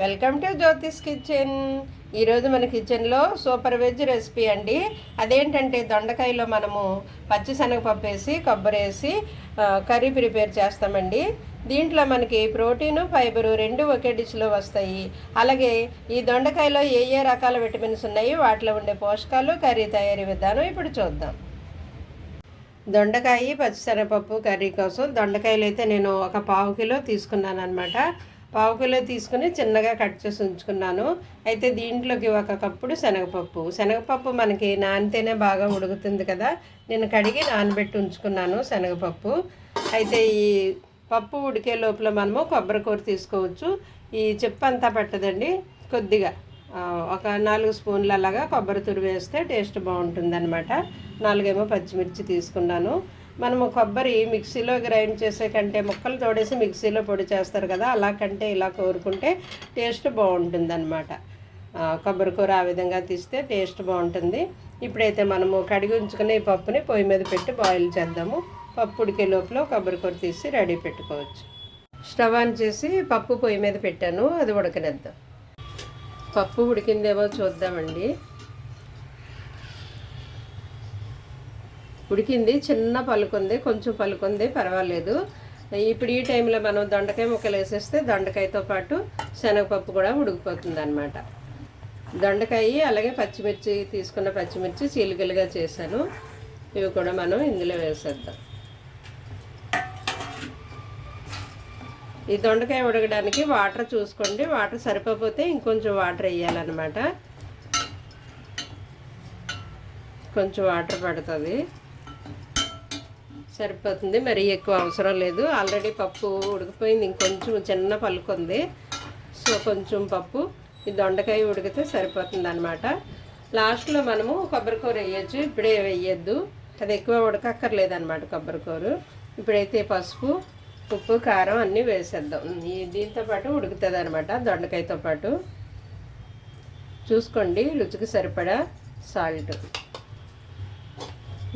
Welcome to Jyothish kitchen. ఈరోజు మన కిచెన్లో సూపర్ వెజ్ రెసిపీ అండి. అదేంటంటే దొండకాయలో మనము పచ్చిశనగపప్పు వేసి కొబ్బరి వేసి కర్రీ ప్రిపేర్ చేస్తామండి. దీంట్లో మనకి ప్రోటీను ఫైబరు రెండు ఒకే డిష్లో వస్తాయి. అలాగే ఈ దొండకాయలో ఏ ఏ రకాల విటమిన్స్ ఉన్నాయి వాటిలో ఉండే పోషకాలు కర్రీ తయారీ విధానం ఇప్పుడు చూద్దాం. దొండకాయ పచ్చిశనగపప్పు కర్రీ కోసం దొండకాయలు అయితే నేను ఒక పావు కిలో తీసుకున్నాను అనమాట పావు కిలో తీసుకుని చిన్నగా కట్ చేసి ఉంచుకున్నాను. అయితే దీంట్లోకి ఒక కప్పుడు శనగపప్పు. శనగపప్పు మనకి నానితేనే బాగా ఉడుకుతుంది కదా. నేను కడిగి నానబెట్టి ఉంచుకున్నాను శనగపప్పు. అయితే ఈ పప్పు ఉడికే లోపల మనము కొబ్బరి కూర తీసుకోవచ్చు. ఈ చెప్పు అంతా పట్టదండి. కొద్దిగా ఒక నాలుగు స్పూన్ల అలాగా కొబ్బరి తురు వేస్తే టేస్ట్ బాగుంటుంది అనమాట నాలుగేమో పచ్చిమిర్చి తీసుకున్నాను. మనము కొబ్బరి మిక్సీలో గ్రైండ్ చేసే కంటే ముక్కలు తోడేసి మిక్సీలో పొడి చేస్తారు కదా అలా కంటే ఇలా కోరుకుంటే టేస్ట్ బాగుంటుంది అనమాట కొబ్బరి కూర ఆ విధంగా తీస్తే టేస్ట్ బాగుంటుంది. ఇప్పుడైతే మనము కడిగి ఉంచుకునే ఈ పప్పుని పొయ్యి మీద పెట్టి బాయిల్ చేద్దాము. పప్పు ఉడికే లోపల కొబ్బరి కూర తీసి రెడీ పెట్టుకోవచ్చు. స్టవ్ ఆన్ చేసి పప్పు పొయ్యి మీద పెట్టాను అది ఉడకనిద్దాం. పప్పు ఉడికిందేమో చూద్దామండి. ఉడికింది చిన్న పలుకుంది కొంచెం పలుకుంది పర్వాలేదు. ఇప్పుడు ఈ టైంలో మనం దొండకాయ ముక్కలు వేసేస్తే దొండకాయతో పాటు శనగపప్పు కూడా ఉడికిపోతుంది అనమాట దొండకాయ అలాగే పచ్చిమిర్చి తీసుకున్న పచ్చిమిర్చి చీలికలుగా చేశాను. ఇవి కూడా మనం ఇందులో వేసేద్దాం. ఈ దొండకాయ ఉడకడానికి వాటర్ చూసుకోండి. వాటర్ సరిపోతే ఇంకొంచెం వాటర్ వేయాలన్నమాట. కొంచెం వాటర్ పడుతుంది. సరిపోతుంది. మరి ఎక్కువ అవసరం లేదు. ఆల్రెడీ పప్పు ఉడికిపోయింది. ఇంకొంచెం చిన్న పలుకుంది సో కొంచెం పప్పు. ఈ దొండకాయ ఉడికితే సరిపోతుంది అనమాట లాస్ట్లో మనము కొబ్బరికూర వేయచ్చు. ఇప్పుడే వేయద్దు. అది ఎక్కువ ఉడకక్కర్లేదు అనమాట కొబ్బరికూర. ఇప్పుడైతే పసుపు ఉప్పు కారం అన్నీ వేసేద్దాం. ఈ దీంతో పాటు ఉడుకుతుంది అనమాట దొండకాయతో పాటు. చూసుకోండి రుచికి సరిపడా సాల్ట్.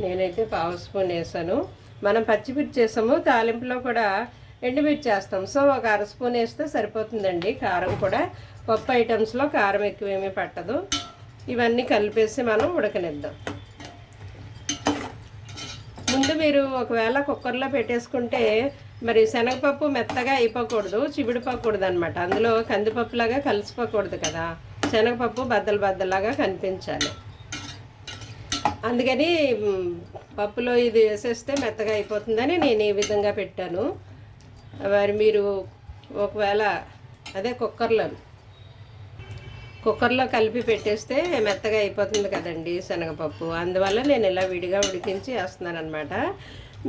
నేనైతే పావు స్పూన్ వేసాను. మనం పచ్చిమిర్చి చేసాము తాలింపులో కూడా ఎండుమిర్చి వేస్తాం సో ఒక అర స్పూన్ వేస్తే సరిపోతుందండి. కారం కూడా. పప్పు ఐటమ్స్లో కారం ఎక్కువేమీ పట్టదు. ఇవన్నీ కలిపేసి మనం ఉడకనిద్దాం. ముందు మీరు ఒకవేళ కుక్కర్లో పెట్టేసుకుంటే మరి శనగపప్పు మెత్తగా అయిపోకూడదు చిబిడిపోకూడదు అనమాట అందులో కందిపప్పులాగా కలిసిపోకూడదు కదా. శనగపప్పు బద్దలు బద్దలాగా కనిపించాలి. అందుకని పప్పులో ఇది వేసేస్తే మెత్తగా అయిపోతుందని నేను ఈ విధంగా పెట్టాను. మరి మీరు ఒకవేళ అదే కుక్కర్లో కుక్కర్లో కలిపి పెట్టేస్తే మెత్తగా అయిపోతుంది కదండి శనగపప్పు. అందువల్ల నేను ఇలా విడిగా ఉడికించి వేస్తున్నాను అనమాట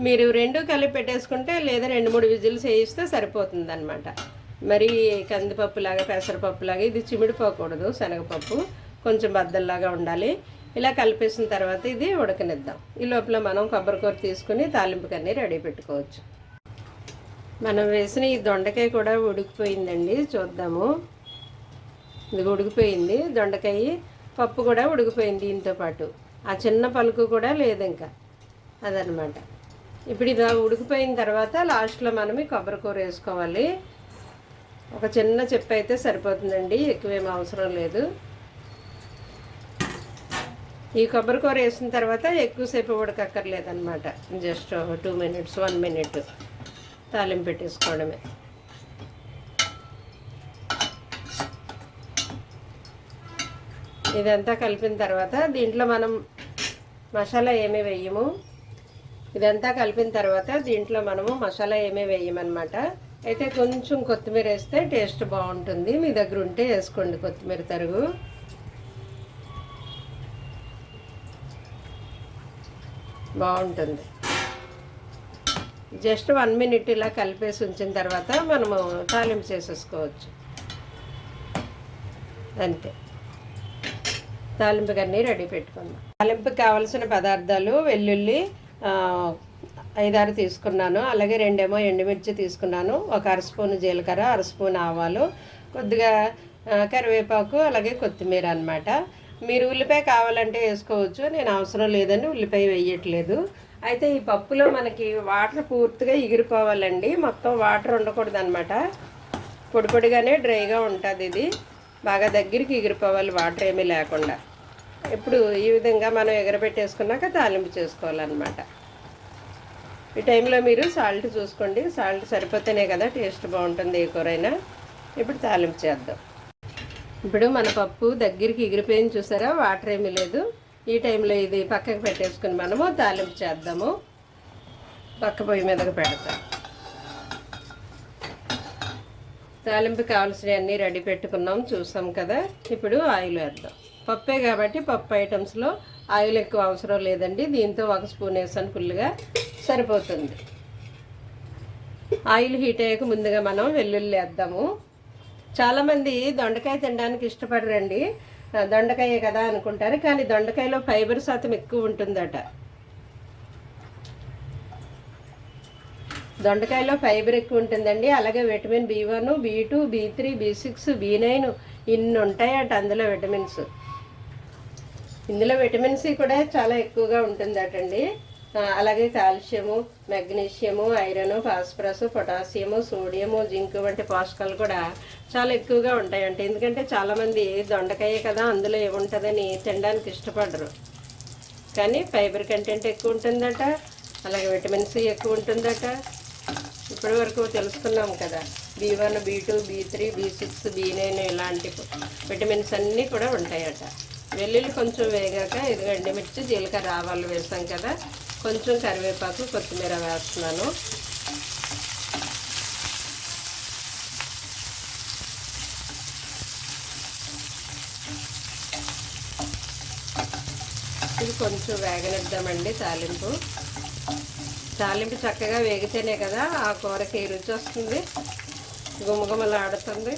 మీరు రెండు కలిపి పెట్టేసుకుంటే లేదా రెండు మూడు విజిల్స్ వేయిస్తే సరిపోతుంది అనమాట మరి కందిపప్పులాగా పెసరపప్పులాగా ఇది చిమిడిపోకూడదు శనగపప్పు. కొంచెం బద్దల్లాగా ఉండాలి. ఇలా కలిపేసిన తర్వాత ఇది ఉడకనిద్దాం. ఈ లోపల మనం కొబ్బరికూర తీసుకుని తాలింపుకన్నీ రెడీ పెట్టుకోవచ్చు. మనం వేసిన ఈ దొండకాయ కూడా ఉడికిపోయిందండి. చూద్దాము. ఇది ఉడికిపోయింది. దొండకాయ పప్పు కూడా ఉడికిపోయింది దీంతో పాటు. ఆ చిన్న పలుకు కూడా లేదు ఇంకా అదనమాట ఇప్పుడు ఇది ఉడికిపోయిన తర్వాత లాస్ట్లో మనం ఈ కొబ్బరికూర వేసుకోవాలి. ఒక చిన్న చెప్పు అయితే సరిపోతుందండి. ఎక్కువేం అవసరం లేదు. ఈ కొబ్బరి కూర వేసిన తర్వాత ఎక్కువసేపు ఉడకక్కర్లేదనమాట just two minutes one minute తాలింపు పెట్టేసుకోవడమే. ఇదంతా కలిపిన తర్వాత దీంట్లో మనం మసాలా ఏమీ వేయము? ఇదంతా కలిపిన తర్వాత దీంట్లో మనము మసాలా ఏమీ వేయమన్నమాట. అయితే కొంచెం కొత్తిమీర వేస్తే టేస్ట్ బాగుంటుంది. మీ దగ్గర ఉంటే వేసుకోండి కొత్తిమీర తరుగు. బాగుంటుంది. జస్ట్ వన్ మినిట్ ఇలా కలిపేసి ఉంచిన తర్వాత మనము తాలింపు చేసేసుకోవచ్చు. అంతే. తాలింపుకి అన్నీ రెడీ పెట్టుకుందాం. తాలింపుకి కావలసిన పదార్థాలు వెల్లుల్లి ఐదారు తీసుకున్నాను. అలాగే రెండేమో ఎండుమిర్చి తీసుకున్నాను. ఒక అర స్పూన్ జీలకర్ర అర స్పూన్ ఆవాలు కొద్దిగా కరివేపాకు అలాగే కొత్తిమీర అనమాట మీరు ఉల్లిపాయ కావాలంటే వేసుకోవచ్చు. నేను అవసరం లేదని ఉల్లిపాయ వేయట్లేదు. అయితే ఈ పప్పులో మనకి వాటర్ పూర్తిగా ఎగిరిపోవాలండి. మొత్తం వాటర్ ఉండకూడదు అనమాట పొడి పొడిగానే డ్రైగా ఉంటుంది ఇది. బాగా దగ్గరికి ఎగిరిపోవాలి వాటర్ ఏమీ లేకుండా. ఇప్పుడు ఈ విధంగా మనం ఎగరబెట్టేసుకున్నాక తాలింపు చేసుకోవాలన్నమాట. ఈ టైంలో మీరు సాల్ట్ చూసుకోండి. సాల్ట్ సరిపోతేనే కదా టేస్ట్ బాగుంటుంది ఏ కూరైనా. ఇప్పుడు తాలింపు చేద్దాం. ఇప్పుడు మన పప్పు దగ్గరికి ఎగిరిపోయింది చూసారా? వాటర్ ఏమీ లేదు. ఈ టైంలో ఇది పక్కకు పెట్టేసుకుని మనము తాలింపు చేద్దాము. పక్క పొయ్యి మీదకి పెడతాం. తాలింపు కావాల్సినవన్నీ రెడీ పెట్టుకున్నాం. చూసాం కదా? ఇప్పుడు ఆయిల్ వేద్దాం. పప్పే కాబట్టి పప్పు ఐటమ్స్లో ఆయిల్ ఎక్కువ అవసరం లేదండి. దీంతో ఒక స్పూన్ వేసాను ఫుల్గా. సరిపోతుంది. ఆయిల్ హీట్ అయ్యాక ముందుగా మనం వెల్లుల్లి వేద్దాము. చాలామంది దొండకాయ తినడానికి ఇష్టపడరండి. దొండకాయే కదా అనుకుంటారు కానీ దొండకాయలో ఫైబర్ శాతం ఎక్కువ ఉంటుందట. దొండకాయలో ఫైబర్ ఎక్కువ ఉంటుందండి. అలాగే vitamin B one B two B three B six B nine ఇన్ని ఉంటాయట అందులో విటమిన్స్. ఇందులో విటమిన్ సి కూడా చాలా ఎక్కువగా ఉంటుందటండి. అలాగే calcium magnesium iron phosphorus potassium sodium zinc వంటి పోషకాలు కూడా చాలా ఎక్కువగా ఉంటాయంట. ఎందుకంటే చాలామంది దొండకాయ కదా అందులో ఏముంటుందని తినడానికి ఇష్టపడరు. కానీ ఫైబర్ కంటెంట్ ఎక్కువ ఉంటుందట అలాగే విటమిన్ సి ఎక్కువ ఉంటుందట. ఇప్పటి వరకు తెలుసుకున్నాం కదా B one B two B three B six B nine ఇలాంటి విటమిన్స్ అన్నీ కూడా ఉంటాయట. వెల్లుల్లి కొంచెం వేగాక ఇదిగండి మిర్చి జీలకర్ర ఆవాలు వేసాం కదా కొంచెం కరివేపాకు కొత్తిమీర వేస్తున్నాను. ఇది కొంచెం వేగనిద్దామండి తాలింపు. తాలింపు చక్కగా వేగితేనే కదా ఆ కూరకి రుచి వస్తుంది. గుమగుమలాడుతుంది.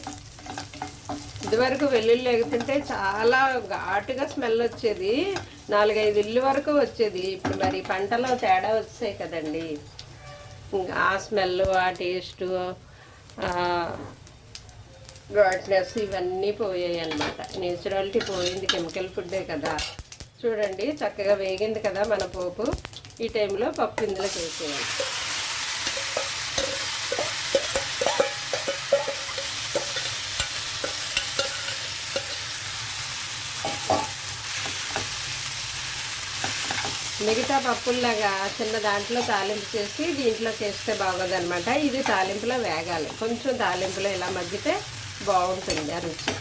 ఇదివరకు వెల్లుల్లి ఎగుతుంటే చాలా ఘాటుగా స్మెల్ వచ్చేది. నాలుగైదు ఇల్లు వరకు వచ్చేది. ఇప్పుడు మరి పంటలో తేడా వచ్చాయి కదండి. ఆ స్మెల్ ఆ టేస్ట్ ఘాట్నెస్ ఇవన్నీ పోయాయి అన్నమాట. నేచురాలిటీ పోయింది కెమికల్ ఫుడ్డే కదా. చూడండి చక్కగా వేగింది కదా మన పోపు. ఈ టైంలో పప్పు ఇందులోకి వేసేయాలి. మిగతా పప్పుల్లాగా చిన్న దాంట్లో తాలింపు చేసి దీంట్లో చేస్తే బాగోదనమాట ఇది తాలింపులో వేగాలి. కొంచెం తాలింపులో ఇలా మగ్గితే బాగుంటుంది ఆ రుచి.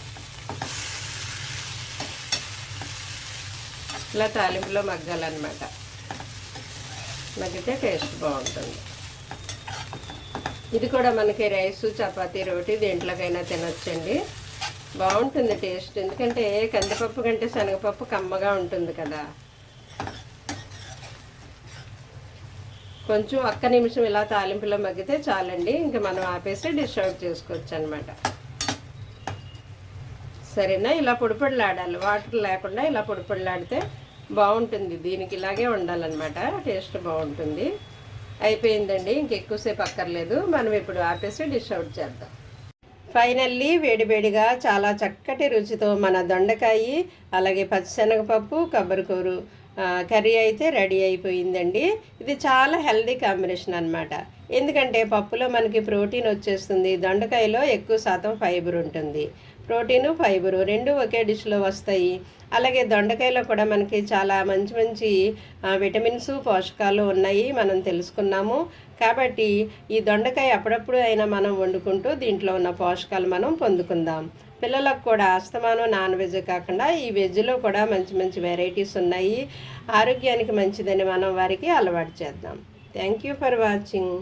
ఇలా తాలింపులో మగ్గాలన్నమాట. మగ్గితే టేస్ట్ బాగుంటుంది. ఇది కూడా మనకి రైస్ చపాతీ రోటీ దేంట్లోకైనా తినొచ్చండి. బాగుంటుంది టేస్ట్. ఎందుకంటే కందిపప్పు కంటే శనగపప్పు కమ్మగా ఉంటుంది కదా. కొంచెం ఒక్క నిమిషం ఇలా తాలింపులో మగ్గితే చాలండి. ఇంకా మనం ఆపేసి డిష్ అవుట్ చేసుకోవచ్చు అనమాట సరేనా? ఇలా పొడిపొడిలాడాలి. వాటర్ లేకుండా ఇలా పొడిపొడిలాడితే బాగుంటుంది. దీనికి ఇలాగే ఉండాలన్నమాట. టేస్ట్ బాగుంటుంది. అయిపోయిందండి. ఇంకెక్కువసేపు అక్కర్లేదు. మనం ఇప్పుడు ఆపేసి డిష్ అవుట్ చేద్దాం. ఫైనల్లీ వేడివేడిగా చాలా చక్కటి రుచితో మన దొండకాయ అలాగే పచ్చిశనగపప్పు కొబ్బరికూరు కర్రీ అయితే రెడీ అయిపోయిందండి. ఇది చాలా హెల్దీ కాంబినేషన్ అనమాట ఎందుకంటే పప్పులో మనకి ప్రోటీన్ వచ్చేస్తుంది. దొండకాయలో ఎక్కువ శాతం ఫైబర్ ఉంటుంది. ప్రోటీను ఫైబరు రెండు ఒకే డిష్లో వస్తాయి. అలాగే దొండకాయలో కూడా మనకి చాలా మంచి మంచి విటమిన్సు విటమిన్స్ పోషకాలు ఉన్నాయి. మనం తెలుసుకున్నాము. కాబట్టి ఈ దొండకాయ అప్పుడప్పుడు అయినా మనం వండుకుంటూ దీంట్లో ఉన్న పోషకాలు మనం పొందుకుందాం. పిల్లలకు కూడా అస్తమానం నాన్ వెజ్ కాకుండా ఈ వెజ్లో కూడా మంచి మంచి వెరైటీస్ ఉన్నాయి. ఆరోగ్యానికి మంచిదని మనం వారికి అలవాటు చేద్దాం. Thank you for watching.